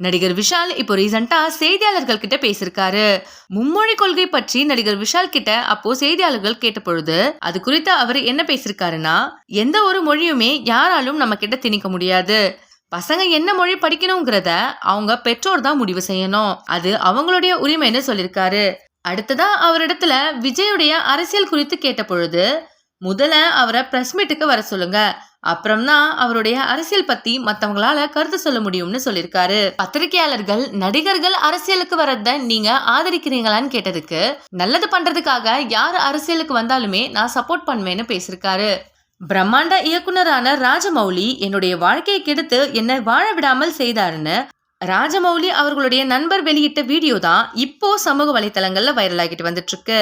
நடிகர் விஷால் இப்போ ரீசெண்டா செய்தியாளர்கள் கிட்ட பேசியிருக்காரு மும்மொழி கொள்கை பற்றி நடிகர் விஷால் கிட்ட அப்போ செய்தியாளர்கள் கேட்ட பொழுது அது குறித்து அவர் என்ன பேசியிருக்காருன்னா எந்த ஒரு மொழியுமே யாராலும் நம்ம கிட்ட திணிக்க முடியாது. பசங்க என்ன மொழி படிக்கணுங்கிறத அவங்க பெற்றோர் தான் முடிவு செய்யணும். அது அவங்களுடைய உரிமைன்னு சொல்லியிருக்காரு அடுத்ததா அவரிடத்துல விஜயுடைய அரசியல் குறித்து கேட்ட பொழுது முதல்ல அவரை பிரஸ் மீட்டுக்கு வர சொல்லுங்க. அப்புறம் தான் அவருடைய அரசியல் பத்தி மத்தவங்களால கருத்து சொல்ல முடியும்னு சொல்லியிருக்காரு. பத்திரிகையாளர்கள் நடிகர்கள் அரசியலுக்கு வரத நீங்க ஆதரிக்கிறீங்களான்னு கேட்டதுக்கு நல்லது பண்றதுக்காக யார் அரசியலுக்கு வந்தாலுமே நான் சப்போர்ட் பண்ணுவேன்னு பேசியிருக்காரு. பிரம்மாண்ட இயக்குனரான ராஜமௌலி என்னுடைய வாழ்க்கையை கெடுத்து என்னை வாழ விடாமல் செய்தாருன்னு ராஜமௌலி அவர்களுடைய நண்பர் வெளியிட்ட வீடியோ தான் இப்போ சமூக வலைத்தளங்கள்ல வைரல் ஆகிட்டு வந்துட்டு இருக்கு.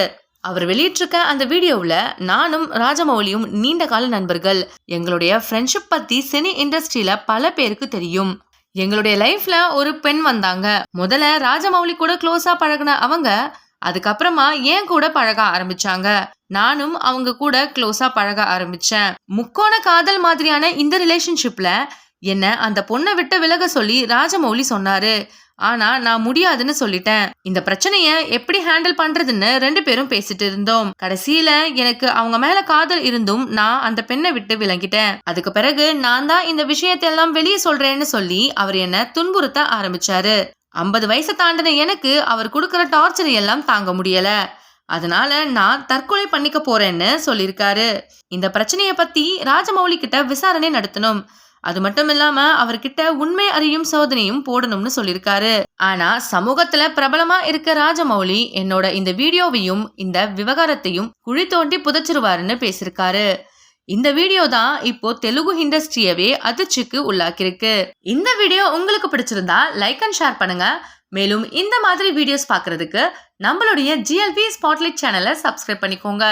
அவர் வெளியிட்டிருக்க அந்த வீடியோவில் நானும் ராஜமௌலியும் நீண்ட கால நண்பர்கள். எங்களுடைய ஃப்ரெண்ட்ஷிப் பத்தி சினி இண்டஸ்ட்ரியில பல பேருக்கு தெரியும். எங்களுடைய லைஃப்ல ஒரு பெண் வந்தாங்க. முதல்ல ராஜமௌலி கூட க்ளோஸா பழகுன அவங்க அதுக்கப்புறமா ஏன் கூட பழக ஆரம்பிச்சாங்க. நானும் அவங்க கூட க்ளோஸா பழக ஆரம்பிச்சேன். முக்கோண காதல் மாதிரியான இந்த ரிலேஷன்ஷிப்ல என்ன அந்த பொண்ணை விட்டு விலக சொல்லி ராஜமௌலி சொன்னாரு. ஆனா நான் முடியாதுன்னு சொல்லிட்டேன். இந்த பிரச்சனைய எப்படி ஹேண்டில் பண்றதுன்னு ரெண்டு பேரும் பேசிட்டு இருந்தோம். கடைசியில எனக்கு அவங்க மேல காதல் இருந்தும் நான் அந்த பெண்ணை விட்டு விளங்கிட்டேன் அதுக்கு பிறகு நான் தான் இந்த விஷயத்தை எல்லாம் வெளியே சொல்றேன்னு சொல்லி அவர் என்ன துன்புறுத்த ஆரம்பிச்சாரு. ஐம்பது வயசு தாண்டின எனக்கு அவர் கொடுக்கற டார்ச்சர் எல்லாம் தாங்க முடியல. அதனால நான் தற்கொலை பண்ணிக்க போறேன்னு சொல்லியிருக்காரு. இந்த பிரச்சனைய பத்தி ராஜமௌலி கிட்ட விசாரணை நடத்தணும். அது மட்டும் இல்லாம அவர்கிட்ட உண்மை அறியும் சோதனையும் போடணும்னு சொல்லியிருக்காரு. ஆனா சமூகத்துல பிரபலமா இருக்க ராஜமௌலி என்னோட இந்த வீடியோவையும் இந்த விவகாரத்தையும் குழி தோண்டி புதைச்சிருவாருன்னு பேசியிருக்காரு. இந்த வீடியோ தான் இப்போ தெலுங்கு இண்டஸ்ட்ரியவே அதிர்ச்சிக்கு உள்ளாக்கியிருக்கு. இந்த வீடியோ உங்களுக்கு பிடிச்சிருந்தா லைக் அண்ட் ஷேர் பண்ணுங்க. மேலும் இந்த மாதிரி வீடியோஸ் பார்க்கிறதுக்கு நம்மளுடைய ஜிஎல்பி ஸ்பாட்லைட் சேனலை சப்ஸ்கிரைப் பண்ணிக்கோங்க.